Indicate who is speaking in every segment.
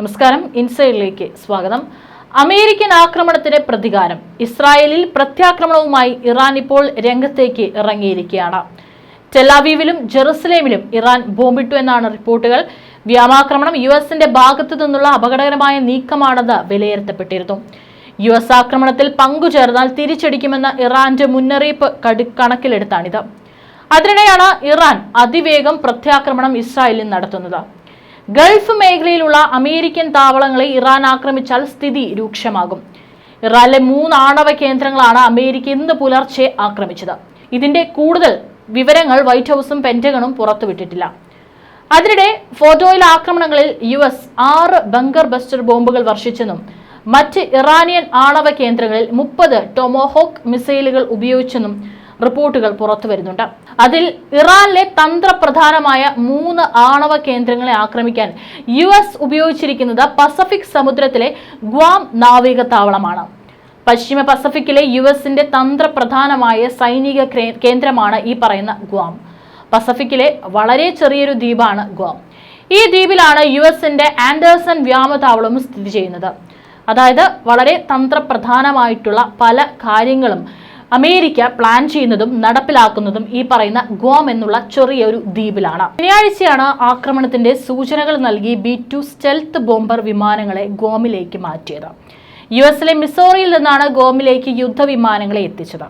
Speaker 1: നമസ്കാരം. ഇൻസൈഡിലേക്ക് സ്വാഗതം. അമേരിക്കൻ ആക്രമണത്തിന് പ്രതികാരം. ഇസ്രായേലിൽ പ്രത്യാക്രമണവുമായി ഇറാൻ ഇപ്പോൾ രംഗത്തേക്ക് ഇറങ്ങിയിരിക്കുകയാണ്. ടെലാവീവിലും ജെറുസലേമിലും ഇറാൻ ബോംബിട്ടു എന്നാണ് റിപ്പോർട്ടുകൾ. വ്യോമാക്രമണം യു എസിന്റെ ഭാഗത്തു നിന്നുള്ള അപകടകരമായ നീക്കമാണെന്ന് വിലയിരുത്തപ്പെട്ടിരുന്നു. യു എസ് ആക്രമണത്തിൽ പങ്കുചേർന്നാൽ തിരിച്ചടിക്കുമെന്ന ഇറാന്റെ മുന്നറിയിപ്പ് കണക്കിലെടുത്താണിത്. അതിനിടെയാണ് ഇറാൻ അതിവേഗം പ്രത്യാക്രമണം ഇസ്രായേലിൽ നടത്തുന്നത്. ഗൾഫ് മേഖലയിലുള്ള അമേരിക്കൻ താവളങ്ങളെ ഇറാൻ ആക്രമിച്ചാൽ സ്ഥിതി രൂക്ഷമാകും. ഇറാനിലെ മൂന്ന് ആണവ കേന്ദ്രങ്ങളാണ് അമേരിക്ക ഇന്ന് പുലർച്ചെ ആക്രമിച്ചത്. ഇതിന്റെ കൂടുതൽ വിവരങ്ങൾ വൈറ്റ് ഹൗസും പെന്റഗണും പുറത്തുവിട്ടിട്ടില്ല. അതിനിടെ ഫോട്ടോയിൽ ആക്രമണങ്ങളിൽ യു എസ് ആറ് ബങ്കർ ബസ്റ്റർ ബോംബുകൾ വർഷിച്ചെന്നും മറ്റ് ഇറാനിയൻ ആണവ കേന്ദ്രങ്ങളിൽ മുപ്പത് ടൊമോഹോക്ക് മിസൈലുകൾ ഉപയോഗിച്ചെന്നും റിപ്പോർട്ടുകൾ പുറത്തു വരുന്നുണ്ട്. അതിൽ ഇറാനിലെ തന്ത്രപ്രധാനമായ മൂന്ന് ആണവ കേന്ദ്രങ്ങളെ ആക്രമിക്കാൻ യു എസ് ഉപയോഗിച്ചിരിക്കുന്നത് പസഫിക് സമുദ്രത്തിലെ ഗ്വാം നാവിക താവളമാണ്. പശ്ചിമ പസഫിക്കിലെ യു എസിന്റെ തന്ത്രപ്രധാനമായ സൈനിക കേന്ദ്രമാണ് ഈ പറയുന്ന ഗ്വാം. പസഫിക്കിലെ വളരെ ചെറിയൊരു ദ്വീപാണ് ഗ്വാം. ഈ ദ്വീപിലാണ് യു എസിന്റെ ആൻഡേഴ്സൺ വ്യോമതാവളവും സ്ഥിതി ചെയ്യുന്നത്. അതായത് വളരെ തന്ത്രപ്രധാനമായിട്ടുള്ള പല കാര്യങ്ങളും അമേരിക്ക പ്ലാൻ ചെയ്യുന്നതും നടപ്പിലാക്കുന്നതും ഈ പറയുന്ന ഗോം എന്നുള്ള ചെറിയൊരു ദ്വീപിലാണ്. ശനിയാഴ്ചയാണ് ആക്രമണത്തിന്റെ സൂചനകൾ നൽകി ബി ടു സ്റ്റെൽത്ത് ബോംബർ വിമാനങ്ങളെ ഗോമിലേക്ക് മാറ്റിയത്. യു എസിലെ മിസോറിയിൽ നിന്നാണ് ഗോമിലേക്ക് യുദ്ധവിമാനങ്ങളെ എത്തിച്ചത്.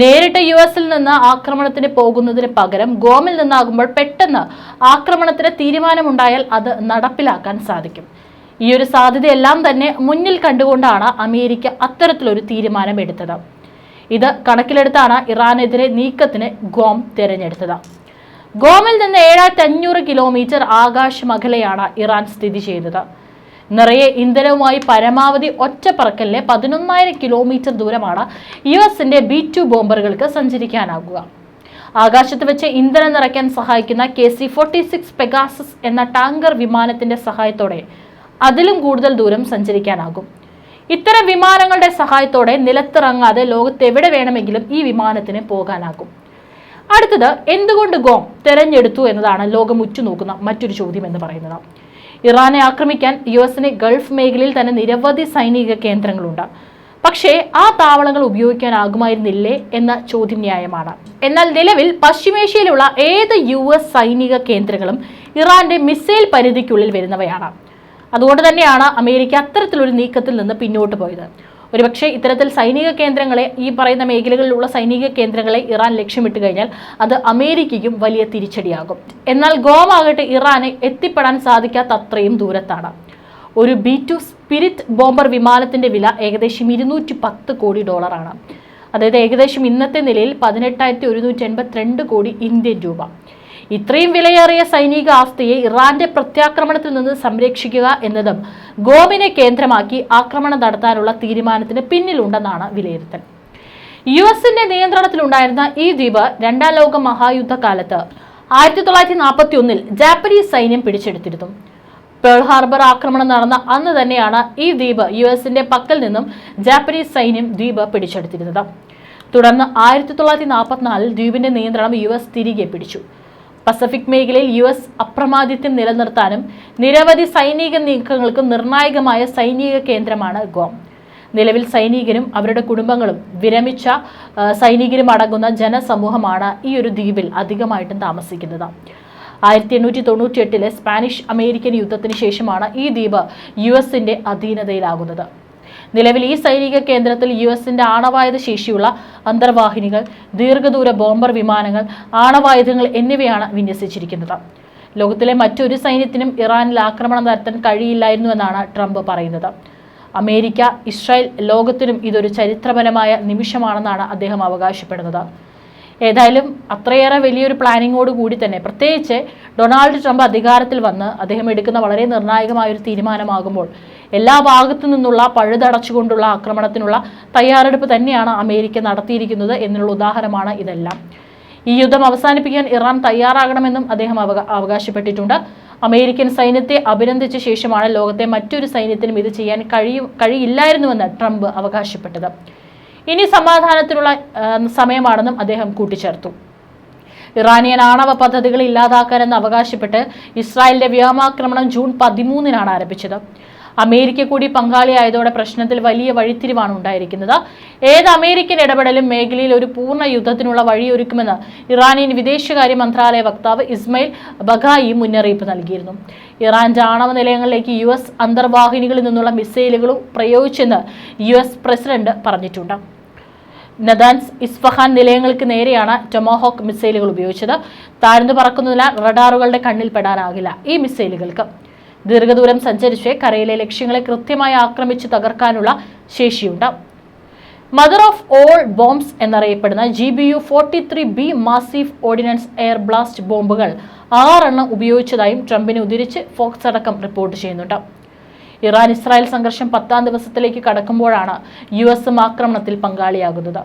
Speaker 1: നേരിട്ട് യു എസിൽ നിന്ന് ആക്രമണത്തിന് പോകുന്നതിന് പകരം ഗോമിൽ നിന്നാകുമ്പോൾ പെട്ടെന്ന് ആക്രമണത്തിന് തീരുമാനമുണ്ടായാൽ അത് നടപ്പിലാക്കാൻ സാധിക്കും. ഈ ഒരു സാധ്യതയെല്ലാം തന്നെ മുന്നിൽ കണ്ടുകൊണ്ടാണ് അമേരിക്ക അത്തരത്തിലൊരു തീരുമാനം എടുത്തത് ഇത് കണക്കിലെടുത്താണ് ഇറാനെതിരെ നീക്കത്തിന് ഗോം തിരഞ്ഞെടുത്തത്. ഗോമിൽ നിന്ന് ഏഴായിരത്തി അഞ്ഞൂറ് കിലോമീറ്റർ ആകാശമകലെയാണ് ഇറാൻ സ്ഥിതി ചെയ്യുന്നത് നിറയെ ഇന്ധനവുമായി പരമാവധി ഒറ്റപ്പറക്കലിലെ പതിനൊന്നായിരം കിലോമീറ്റർ ദൂരമാണ് യു എസിന്റെ ബി ടു ബോംബറുകൾക്ക് സഞ്ചരിക്കാനാകുക ആകാശത്ത് വെച്ച് ഇന്ധനം നിറയ്ക്കാൻ സഹായിക്കുന്ന K C forty six Pegasus എന്ന ടാങ്കർ വിമാനത്തിന്റെ സഹായത്തോടെ അതിലും കൂടുതൽ ദൂരം സഞ്ചരിക്കാനാകും. ഇത്തരം വിമാനങ്ങളുടെ സഹായത്തോടെ നിലത്തിറങ്ങാതെ ലോകത്ത് എവിടെ വേണമെങ്കിലും ഈ വിമാനത്തിന് പോകാനാകും. അടുത്തത് എന്തുകൊണ്ട് ഗോം തെരഞ്ഞെടുത്തു എന്നതാണ് ലോകം ഉറ്റുനോക്കുന്ന മറ്റൊരു ചോദ്യം എന്ന് പറയുന്നത്. ഇറാനെ ആക്രമിക്കാൻ യു എസിന് ഗൾഫ് മേഖലയിൽ തന്നെ നിരവധി സൈനിക കേന്ദ്രങ്ങളുണ്ട്. പക്ഷേ ആ താവളങ്ങൾ ഉപയോഗിക്കാനാകുമായിരുന്നില്ലേ എന്ന ചോദ്യം ന്യായമാണ്. എന്നാൽ നിലവിൽ പശ്ചിമേഷ്യയിലുള്ള ഏത് യു എസ് സൈനിക കേന്ദ്രങ്ങളും ഇറാന്റെ മിസൈൽ പരിധിക്കുള്ളിൽ വരുന്നവയാണ്. അതുകൊണ്ട് തന്നെയാണ് അമേരിക്ക അത്തരത്തിലൊരു നീക്കത്തിൽ നിന്ന് പിന്നോട്ട് പോയത്. ഒരുപക്ഷെ ഇത്തരത്തിൽ സൈനിക കേന്ദ്രങ്ങളെ ഈ പറയുന്ന മേഖലകളിലുള്ള സൈനിക കേന്ദ്രങ്ങളെ ഇറാൻ ലക്ഷ്യമിട്ട് കഴിഞ്ഞാൽ അത് അമേരിക്കയ്ക്കും വലിയ തിരിച്ചടിയാകും. എന്നാൽ ഗോമാകട്ടെ ഇറാന് എത്തിപ്പെടാൻ സാധിക്കാത്ത അത്രയും ദൂരത്താണ്. ഒരു ബി ടു സ്പിരിറ്റ് ബോംബർ വിമാനത്തിന്റെ വില ഏകദേശം ഇരുന്നൂറ്റി പത്ത് കോടി ഡോളറാണ്. അതായത് ഏകദേശം ഇന്നത്തെ നിലയിൽ പതിനെട്ടായിരത്തി ഒരുന്നൂറ്റി എൺപത്തിരണ്ട് കോടി ഇന്ത്യൻ രൂപ. ഇത്രയും വിലയേറിയ സൈനിക ആസ്തിയെ ഇറാന്റെ പ്രത്യാക്രമണത്തിൽ നിന്ന് സംരക്ഷിക്കുക എന്നതും ഗോമിനെ കേന്ദ്രമാക്കി ആക്രമണം നടത്താനുള്ള തീരുമാനത്തിന് പിന്നിലുണ്ടെന്നാണ് വിലയിരുത്തൽ. യു എസിന്റെ നിയന്ത്രണത്തിലുണ്ടായിരുന്ന ഈ ദ്വീപ് രണ്ടാം ലോക മഹായുദ്ധകാലത്ത് ആയിരത്തി തൊള്ളായിരത്തി നാൽപ്പത്തി ഒന്നിൽ ജാപ്പനീസ് സൈന്യം പിടിച്ചെടുത്തിരുന്നു. പേൾ ഹാർബർ ആക്രമണം നടന്ന അന്ന് തന്നെയാണ് ഈ ദ്വീപ് യു എസിന്റെ പക്കൽ നിന്നും ജാപ്പനീസ് സൈന്യം ദ്വീപ് പിടിച്ചെടുത്തിരുന്നത്. തുടർന്ന് ആയിരത്തി തൊള്ളായിരത്തി നാൽപ്പത്തിനാലിൽ ദ്വീപിന്റെ നിയന്ത്രണം യു എസ് തിരികെ പിടിച്ചു. പസഫിക് മേഖലയിൽ യു എസ് അപ്രമാദിത്യം നിലനിർത്താനും നിരവധി സൈനിക നീക്കങ്ങൾക്കും നിർണായകമായ സൈനിക കേന്ദ്രമാണ് ഗോം. നിലവിൽ സൈനികരും അവരുടെ കുടുംബങ്ങളും വിരമിച്ച സൈനികരും അടങ്ങുന്ന ജനസമൂഹമാണ് ഈ ഒരു ദ്വീപിൽ അധികമായിട്ടും താമസിക്കുന്നത്. ആയിരത്തി എണ്ണൂറ്റി തൊണ്ണൂറ്റി എട്ടിലെ സ്പാനിഷ് അമേരിക്കൻ യുദ്ധത്തിന് ശേഷമാണ് ഈ ദ്വീപ് യു എസിന്റെ അധീനതയിലാകുന്നത്. നിലവിൽ ഈ സൈനിക കേന്ദ്രത്തിൽ യു എസിന്റെ ആണവായുധ ശേഷിയുള്ള അന്തർവാഹിനികൾ ദീർഘദൂര ബോംബർ വിമാനങ്ങൾ ആണവായുധങ്ങൾ എന്നിവയാണ് വിന്യസിച്ചിരിക്കുന്നത്. ലോകത്തിലെ മറ്റൊരു സൈന്യത്തിനും ഇറാനിൽ ആക്രമണം നടത്താൻ കഴിയില്ലായിരുന്നു എന്നാണ് ട്രംപ് പറയുന്നത്. അമേരിക്ക ഇസ്രായേൽ ലോകത്തിനും ഇതൊരു ചരിത്രപരമായ നിമിഷമാണെന്നാണ് അദ്ദേഹം അവകാശപ്പെടുന്നത്. ഏതായാലും അത്രയേറെ വലിയൊരു പ്ലാനിങ്ങോട് കൂടി തന്നെ. പ്രത്യേകിച്ച് ഡൊണാൾഡ് ട്രംപ് അധികാരത്തിൽ വന്ന് അദ്ദേഹം എടുക്കുന്ന വളരെ നിർണായകമായ ഒരു തീരുമാനമാകുമ്പോൾ എല്ലാ ഭാഗത്തു നിന്നുള്ള പഴുതടച്ചുകൊണ്ടുള്ള ആക്രമണത്തിനുള്ള തയ്യാറെടുപ്പ് തന്നെയാണ് അമേരിക്ക നടത്തിയിരിക്കുന്നത് എന്നുള്ള ഉദാഹരണമാണ് ഇതെല്ലാം. ഈ യുദ്ധം അവസാനിപ്പിക്കാൻ ഇറാൻ തയ്യാറാകണമെന്നും അദ്ദേഹം അവകാ- അവകാശപ്പെട്ടിട്ടുണ്ട്. അമേരിക്കൻ സൈന്യത്തെ അഭിനന്ദിച്ച ശേഷമാണ് ലോകത്തെ മറ്റൊരു സൈന്യത്തിനും ഇത് ചെയ്യാൻ കഴിയും കഴിയില്ലായിരുന്നുവെന്ന് ട്രംപ് അവകാശപ്പെട്ടത്. ഇനി സമാധാനത്തിനുള്ള സമയമാണെന്നും അദ്ദേഹം കൂട്ടിച്ചേർത്തു. ഇറാനിയൻ ആണവ പദ്ധതികൾ ഇല്ലാതാക്കാനെന്ന് അവകാശപ്പെട്ട് ഇസ്രായേലിന്റെ വ്യോമാക്രമണം ജൂൺ പതിമൂന്നിനാണ് ആരംഭിച്ചത്. അമേരിക്ക കൂടി പങ്കാളിയായതോടെ പ്രശ്നത്തിൽ വലിയ വഴിത്തിരിവാണ് ഉണ്ടായിരിക്കുന്നത്. ഏത് അമേരിക്കൻ ഇടപെടലും മേഖലയിൽ ഒരു പൂർണ യുദ്ധത്തിനുള്ള വഴിയൊരുക്കുമെന്ന് ഇറാനിയൻ വിദേശകാര്യ മന്ത്രാലയ വക്താവ് ഇസ്മയിൽ ബഗായി മുന്നറിയിപ്പ് നൽകിയിരുന്നു. ഇറാന്റെ ആണവ നിലയങ്ങളിലേക്ക് യു എസ് അന്തർവാഹിനികളിൽ നിന്നുള്ള മിസൈലുകളും പ്രയോഗിച്ചെന്ന് യു എസ് പ്രസിഡന്റ് പറഞ്ഞിട്ടുണ്ട്. നദാൻസ് ഇസ്ഫഹാൻ നിലയങ്ങൾക്ക് നേരെയാണ് ടൊമോഹോക്ക് മിസൈലുകൾ ഉപയോഗിച്ചത്. താഴ്ന്നു പറക്കുന്നതിനാൽ റഡാറുകളുടെ കണ്ണിൽപ്പെടാനാകില്ല ഈ മിസൈലുകൾക്ക്. ദീർഘദൂരം സഞ്ചരിച്ച് കരയിലെ ലക്ഷ്യങ്ങളെ കൃത്യമായി ആക്രമിച്ച് തകർക്കാനുള്ള ശേഷിയുണ്ട്. മദർ ഓഫ് ഓൾ ബോംബ്സ് എന്നറിയപ്പെടുന്ന G B U forty three B massive ordnance air blast ബോംബുകൾ ആറെണ്ണം ഉപയോഗിച്ചതായും ട്രംപിനെ ഉദ്ധരിച്ച് ഫോക്സ് അടക്കം റിപ്പോർട്ട് ചെയ്യുന്നുണ്ട്. ഇറാൻ ഇസ്രായേൽ സംഘർഷം പത്താം ദിവസത്തിലേക്ക് കടക്കുമ്പോഴാണ് യു എസും ആക്രമണത്തിൽ പങ്കാളിയാകുന്നത്.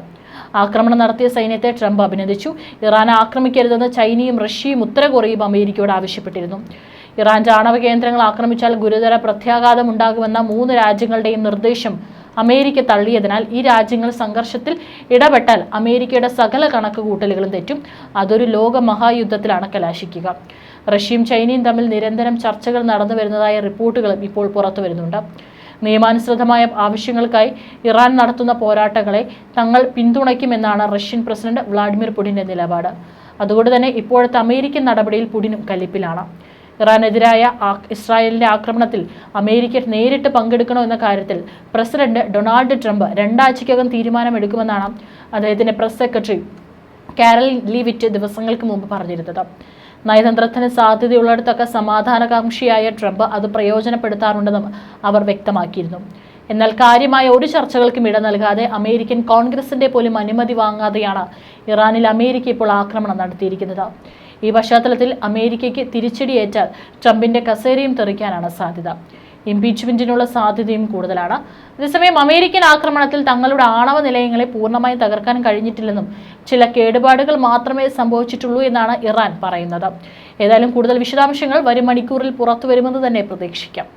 Speaker 1: ആക്രമണം നടത്തിയ സൈന്യത്തെ ട്രംപ് അഭിനന്ദിച്ചു. ഇറാനെ ആക്രമിക്കരുതെന്ന് ചൈനയും റഷ്യയും ഉത്തര കൊറിയയും അമേരിക്കയോട് ആവശ്യപ്പെട്ടിരുന്നു. ഇറാന്റെ ആണവ കേന്ദ്രങ്ങൾ ആക്രമിച്ചാൽ ഗുരുതര പ്രത്യാഘാതം ഉണ്ടാകുമെന്ന മൂന്ന് രാജ്യങ്ങളുടെയും നിർദ്ദേശം അമേരിക്ക തള്ളിയതിനാൽ ഈ രാജ്യങ്ങൾ സംഘർഷത്തിൽ ഇടപെട്ടാൽ അമേരിക്കയുടെ സകല കണക്കുകൂട്ടലുകളും തെറ്റും. അതൊരു ലോക മഹായുദ്ധത്തിലാണ് കലാശിക്കുക. റഷ്യയും ചൈനയും തമ്മിൽ നിരന്തരം ചർച്ചകൾ നടന്നു വരുന്നതായ റിപ്പോർട്ടുകളും ഇപ്പോൾ പുറത്തു വരുന്നുണ്ട്. നിയമാനുസൃതമായ ആവശ്യങ്ങൾക്കായി ഇറാൻ നടത്തുന്ന പോരാട്ടങ്ങളെ തങ്ങൾ പിന്തുണയ്ക്കുമെന്നാണ് റഷ്യൻ പ്രസിഡന്റ് വ്ളാഡിമിർ പുടിന്റെ നിലപാട്. അതുകൊണ്ട് തന്നെ ഇപ്പോഴത്തെ അമേരിക്കൻ നടപടിയിൽ പുടിനും കലിപ്പിലാണ്. ഇറാനെതിരായ ഇസ്രായേലിന്റെ ആക്രമണത്തിൽ അമേരിക്ക നേരിട്ട് പങ്കെടുക്കണമെന്ന കാര്യത്തിൽ പ്രസിഡന്റ് ഡൊണാൾഡ് ട്രംപ് രണ്ടാഴ്ചയ്ക്കകം തീരുമാനമെടുക്കുമെന്നാണ് അദ്ദേഹത്തിന്റെ പ്രസ് സെക്രട്ടറി കാരൽ ലീവിറ്റ് ദിവസങ്ങൾക്ക് മുമ്പ് പറഞ്ഞിരുന്നത്. നയതന്ത്രത്തിന് സാധ്യതയുള്ളിടത്തൊക്കെ സമാധാനകാംക്ഷിയായ ട്രംപ് അത് പ്രയോജനപ്പെടുത്താറുണ്ടെന്നും അവർ വ്യക്തമാക്കിയിരുന്നു. എന്നാൽ കാര്യമായ ഒരു ചർച്ചകൾക്കും ഇട നൽകാതെ അമേരിക്കൻ കോൺഗ്രസിന്റെ പോലും അനുമതി വാങ്ങാതെയാണ് ഇറാനിൽ അമേരിക്ക ഇപ്പോൾ ആക്രമണം നടത്തിയിരിക്കുന്നത്. ഈ പശ്ചാത്തലത്തിൽ അമേരിക്കയ്ക്ക് തിരിച്ചടിയേറ്റാൽ ട്രംപിന്റെ കസേരയും തെറിക്കാനാണ് സാധ്യത. ഇംപീച്ച്മെന്റിനുള്ള സാധ്യതയും കൂടുതലാണ്. അതേസമയം അമേരിക്കൻ ആക്രമണത്തിൽ തങ്ങളുടെ ആണവ നിലയങ്ങളെ പൂർണമായി തകർക്കാൻ കഴിഞ്ഞിട്ടില്ലെന്നും ചില കേടുപാടുകൾ മാത്രമേ സംഭവിച്ചിട്ടുള്ളൂ എന്നാണ് ഇറാൻ പറയുന്നത്. ഏതായാലും കൂടുതൽ വിശദാംശങ്ങൾ വരും മണിക്കൂറിൽ പുറത്തു വരുമെന്ന് തന്നെ പ്രതീക്ഷിക്കാം.